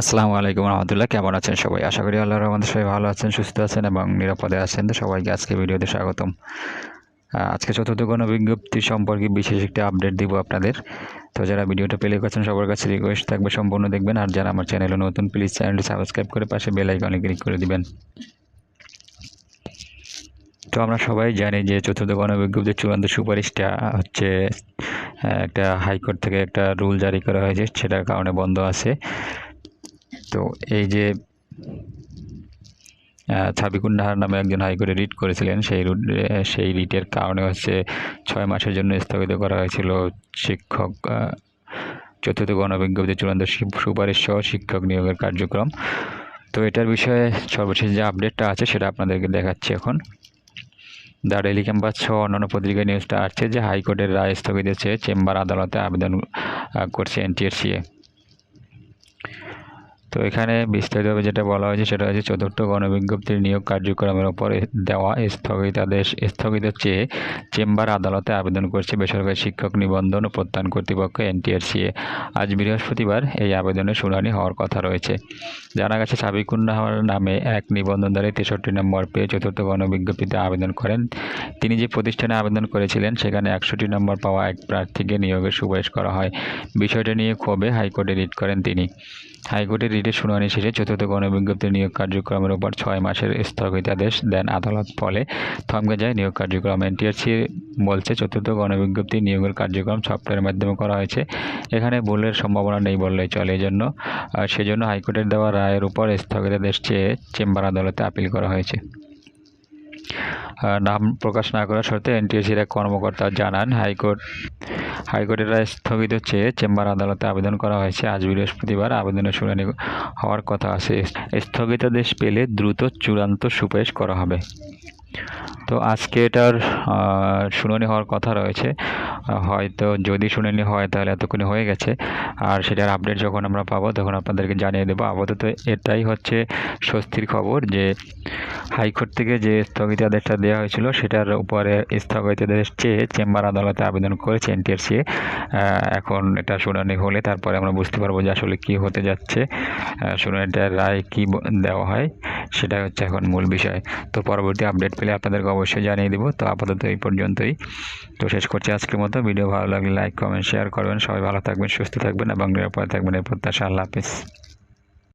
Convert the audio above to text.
আসসালামু আলাইকুম রহমতুল্লাহ। কেমন আছেন সবাই? আশা করি আল্লাহর রহমতে সবাই ভালো আছেন, সুস্থ আছেন এবং নিরাপদে আছেন। তো সবাইকে আজকে ভিডিওতে স্বাগতম। আজকে চতুর্থ গণ বিজ্ঞপ্তি সম্পর্কে বিশেষ একটি আপডেট দিব আপনাদের। তো যারা ভিডিওটা প্লে করছেন, সবার কাছে রিকোয়েস্ট থাকবে, সম্পূর্ণ দেখবেন। আর যারা আমার চ্যানেলে নতুন প্লিজ চ্যানেলটি সাবস্ক্রাইব করে পাশে বেল আইকনে ক্লিক করে দিবেন। তো আমরা সবাই জানি যে চতুর্থ গণবিজ্ঞপ্তির চূড়ান্ত সুপারিশটা হচ্ছে একটা হাইকোর্ট থেকে একটা রুল জারি করা হয়েছে, সেটার কারণে বন্ধ আছে। তো এই যে নাহার নামে একজন হাইকোর্টে রিট করেছিলেন, সেই সেই রিটের কারণে হচ্ছে ছয় মাসের জন্য স্থগিত করা হয়েছিল শিক্ষক চতুর্থ গণবিজ্ঞপ্তি চূড়ান্ত সুপারিশ সহ শিক্ষক নিয়োগের কার্যক্রম। তো এটার বিষয়ে সর্বশেষ যে আপডেটটা আছে সেটা আপনাদেরকে দেখাচ্ছি এখন। দ্য ডেলি ক্যাম্পাস সহ অন্যান্য পত্রিকায় নিউজটা আসছে যে হাইকোর্টের রায় স্থগিত চেয়ে চেম্বার আদালতে আবেদন করছে এনটিএসসিএ তো এখানে বিস্তারিতভাবে যেটা বলা হয়েছে সেটা হচ্ছে চতুর্থ গণবিজ্ঞপ্তির নিয়োগ কার্যক্রমের ওপর দেওয়া স্থগিতাদেশ স্থগিত চেয়ে চেম্বার আদালতে আবেদন করছে বেসরকারি শিক্ষক নিবন্ধন ও প্রত্যয়ন কর্তৃপক্ষ এনটিআরসিএ আজ বৃহস্পতিবার এই আবেদনের শুনানি হওয়ার কথা রয়েছে। জানা গেছে সাবিকুন্নাহর নামে এক নিবন্ধনধারী তেষট্টি নম্বর পেয়ে চতুর্থ গণবিজ্ঞপ্তিতে আবেদন করেন। তিনি যে প্রতিষ্ঠানে আবেদন করেছিলেন সেখানে একষট্টি নম্বর পাওয়া এক প্রার্থীকে নিয়োগের সুপারিশ করা হয়। বিষয়টি নিয়ে ক্ষোভে হাইকোর্টে রিট করেন তিনি। হাইকোর্টের রিটের শুনানি শেষে চতুর্থ গণবিজ্ঞপ্তি নিয়োগ কার্যক্রমের উপর ছয় মাসের স্থগিতাদেশ দেন আদালত ফলে থমকে যায় নিয়োগ কার্যক্রম। এনটিআরসি বলছে চতুর্থ গণবিজ্ঞপ্তি নিয়োগের কার্যক্রম সফটওয়্যারের মাধ্যমে করা হয়েছে। এখানে ভুলের সম্ভাবনা নেই বললেই চলে। এজন্য আহ, সেজন্য হাইকোর্টের দেওয়া রায়ের উপর স্থগিতাদেশ চেয়ে চেম্বার আদালতে আপিল করা হয়েছে। নাম প্রকাশ না করার শর্তে এনটিএসির এক কর্মকর্তা জানান হাইকোর্ট হাইকোর্টের রায় স্থগিত চেয়ে চেম্বার আদালতে আবেদন করা হয়েছে। আজ বৃহস্পতিবার আবেদনের শুনানি হওয়ার কথা আছে। স্থগিতাদেশ পেলে দ্রুত চূড়ান্ত সুপারিশ করা হবে। তো আজকে এটার শুনানি হওয়ার কথা রয়েছে। হয়তো যদি শুনানি হয় তাহলে এতক্ষণে হয়ে গেছে। আর সেটার আপডেট যখন আমরা পাবো, তখন আপনাদেরকে জানিয়ে দেবো। আপাতত এটাই হচ্ছে স্বস্তির খবর যে হাইকোর্ট থেকে যে স্থগিতাদেশটা দেওয়া হয়েছিল, সেটার উপরে স্থগিতাদেশ চেয়ে চেম্বার আদালতে আবেদন করেছে এনটিএসসি এখন এটা শুনানি হলে তারপরে আমরা বুঝতে পারব যে আসলে কি হতে যাচ্ছে। শুনানিটার রায় কি দেওয়া হয়। সেটা হচ্ছে এখন মূল বিষয়। তো পরবর্তী আপডেট পেলে আপনাদেরকে অবশ্যই জানিয়ে দেবো। তো আপাতত এই পর্যন্তই। তো শেষ করছি আজকের মতো। ভিডিও ভালো লাগলে লাইক কমেন্ট শেয়ার করবেন। সবাই ভালো থাকবেন, সুস্থ থাকবেন এবং নিরাপদে থাকবেন। এই প্রত্যাশা, আল্লাহ হাফিজ।